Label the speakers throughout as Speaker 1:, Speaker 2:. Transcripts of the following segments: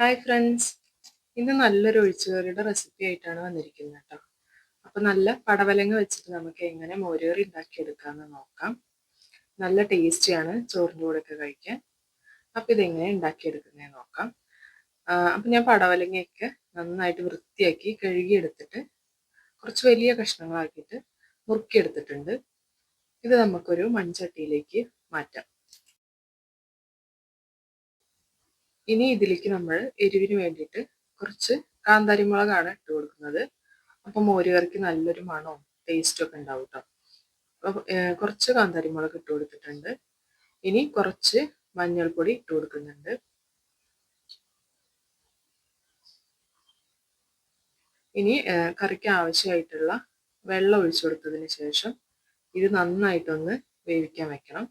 Speaker 1: Hi friends ഇന്ന് നല്ലൊരു ഒഴിച്ചുകറിയുടെ recipe ആയിട്ടാണ് വന്നിരിക്കുന്നത് കേട്ടോ. അപ്പം നല്ല പടവലങ്ങ വെച്ചിട്ട് നമുക്ക് എങ്ങനെ മോരുകറി ഉണ്ടാക്കിയെടുക്കാമെന്ന് നോക്കാം. നല്ല ടേസ്റ്റിയാണ് ചോറിന്റെ കൂടെയൊക്കെ കഴിക്കാൻ. അപ്പം ഇതെങ്ങനെ ഉണ്ടാക്കിയെടുക്കുന്നതെന്ന് നോക്കാം. അപ്പം ഞാൻ പടവലങ്ങയൊക്കെ നന്നായിട്ട് വൃത്തിയാക്കി കഴുകിയെടുത്തിട്ട് കുറച്ച് വലിയ കഷ്ണങ്ങളാക്കിയിട്ട് മുറുക്കിയെടുത്തിട്ടുണ്ട്. ഇത് നമുക്കൊരു മൺചട്ടിയിലേക്ക് മാറ്റാം. ഇനി ഇതിലേക്ക് നമ്മൾ എരിവിന് വേണ്ടിയിട്ട് കുറച്ച് കാന്താരി മുളകാണ് ഇട്ട് കൊടുക്കുന്നത്. അപ്പം മോരുകറിക്ക് നല്ലൊരു മണവും ടേസ്റ്റും ഒക്കെ ഉണ്ടാവും കേട്ടോ അപ്പോൾ കുറച്ച് കാന്താരി മുളക് ഇട്ട് കൊടുത്തിട്ടുണ്ട്. ഇനി കുറച്ച് മഞ്ഞൾപ്പൊടി ഇട്ട് കൊടുക്കുന്നുണ്ട്. ഇനി കറിക്ക് ആവശ്യമായിട്ടുള്ള വെള്ളം ഒഴിച്ചു കൊടുത്തതിന് ശേഷം ഇത് നന്നായിട്ടൊന്ന് വേവിക്കാൻ വെക്കണം.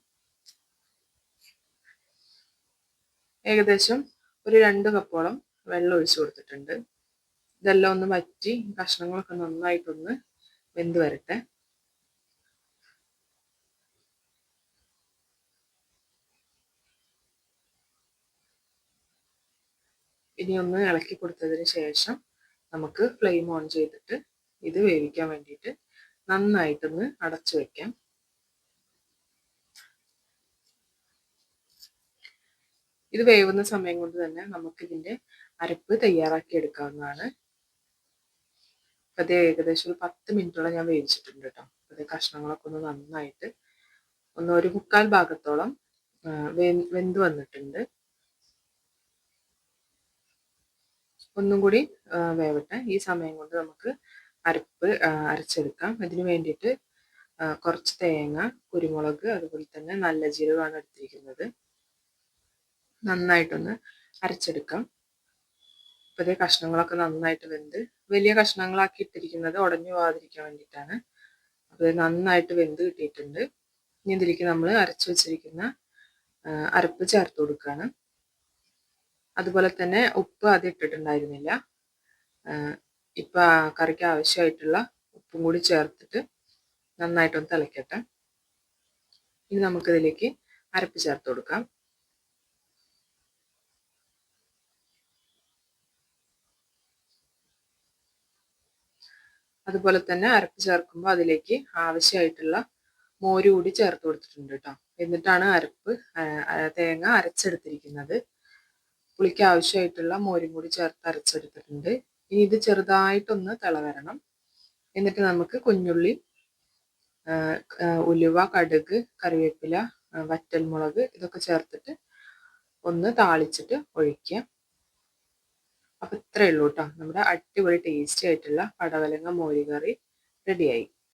Speaker 1: ഏകദേശം ഒരു രണ്ട് കപ്പോളം വെള്ളം ഒഴിച്ചു കൊടുത്തിട്ടുണ്ട്. ഇതെല്ലാം ഒന്ന് വറ്റി കഷ്ണങ്ങളൊക്കെ നന്നായിട്ടൊന്ന് വെന്ത് വരട്ടെ. ഇനി ഒന്ന് ഇളക്കി കൊടുത്തതിന് ശേഷം നമുക്ക് ഫ്ലെയിം ഓൺ ചെയ്തിട്ട് ഇത് വേവിക്കാൻ വേണ്ടിയിട്ട് നന്നായിട്ടൊന്ന് അടച്ചു വെക്കാം. ഇത് വേവുന്ന സമയം കൊണ്ട് തന്നെ നമുക്ക് ഇതിന്റെ അരപ്പ് തയ്യാറാക്കി എടുക്കാവുന്നതാണ്. അത് ഏകദേശം ഒരു പത്ത് മിനിറ്റോളം ഞാൻ വേവിച്ചിട്ടുണ്ട് കേട്ടോ. അത് കഷ്ണങ്ങളൊക്കെ ഒന്ന് നന്നായിട്ട് ഒന്ന് ഒരു മുക്കാൽ ഭാഗത്തോളം വെന്ത് വന്നിട്ടുണ്ട്. ഒന്നും കൂടി വേവട്ടെ. ഈ സമയം കൊണ്ട് നമുക്ക് അരപ്പ് അരച്ചെടുക്കാം. അതിന് വേണ്ടിയിട്ട് കുറച്ച് തേങ്ങ കുരുമുളക് അതുപോലെ തന്നെ നല്ല ജീരകമാണ് എടുത്തിരിക്കുന്നത്. നന്നായിട്ടൊന്ന് അരച്ചെടുക്കാം. അപ്പോൾ ഇതേ കഷ്ണങ്ങളൊക്കെ നന്നായിട്ട് വെന്ത് വലിയ കഷ്ണങ്ങളാക്കി ഇട്ടിരിക്കുന്നത് ഉടഞ്ഞു പോകാതിരിക്കാൻ വേണ്ടിയിട്ടാണ്. അപ്പോൾ നന്നായിട്ട് വെന്ത് കിട്ടിയിട്ടുണ്ട്. ഇനി ഇതിലേക്ക് നമ്മൾ അരച്ചു വെച്ചിരിക്കുന്ന അരപ്പ് ചേർത്ത് കൊടുക്കുകയാണ് അതുപോലെ തന്നെ ഉപ്പ് അത് ഇട്ടിട്ടുണ്ടായിരുന്നില്ല. ഇപ്പം കറിക്ക് ആവശ്യമായിട്ടുള്ള ഉപ്പും കൂടി ചേർത്തിട്ട് നന്നായിട്ടൊന്ന് തിളയ്ക്കട്ടെ ഇനി നമുക്കിതിലേക്ക് അരപ്പ് ചേർത്ത് കൊടുക്കാം. അതുപോലെ തന്നെ അരപ്പ് ചേർക്കുമ്പോൾ അതിലേക്ക് ആവശ്യമായിട്ടുള്ള മോര് കൂടി ചേർത്ത് കൊടുത്തിട്ടുണ്ട് കേട്ടോ എന്നിട്ടാണ് അരപ്പ് തേങ്ങ അരച്ചെടുത്തിരിക്കുന്നത്. പുളിക്ക് ആവശ്യമായിട്ടുള്ള മോരും കൂടി ചേർത്ത് അരച്ചെടുത്തിട്ടുണ്ട്. ഇനി ഇത് ചെറുതായിട്ടൊന്ന് തിളവരണം. എന്നിട്ട് നമുക്ക് കുഞ്ഞുള്ളി ഉലുവ കടുക് കറിവേപ്പില വറ്റൽമുളക് ഇതൊക്കെ ചേർത്തിട്ട് ഒന്ന് താളിച്ചിട്ട് ഒഴിക്കുക. അപ്പം ഇത്രയേ ഉള്ളൂ കേട്ടോ നമ്മുടെ അടിപൊളി ടേസ്റ്റി ആയിട്ടുള്ള പടവലങ്ങ മോരുകറി റെഡിയായി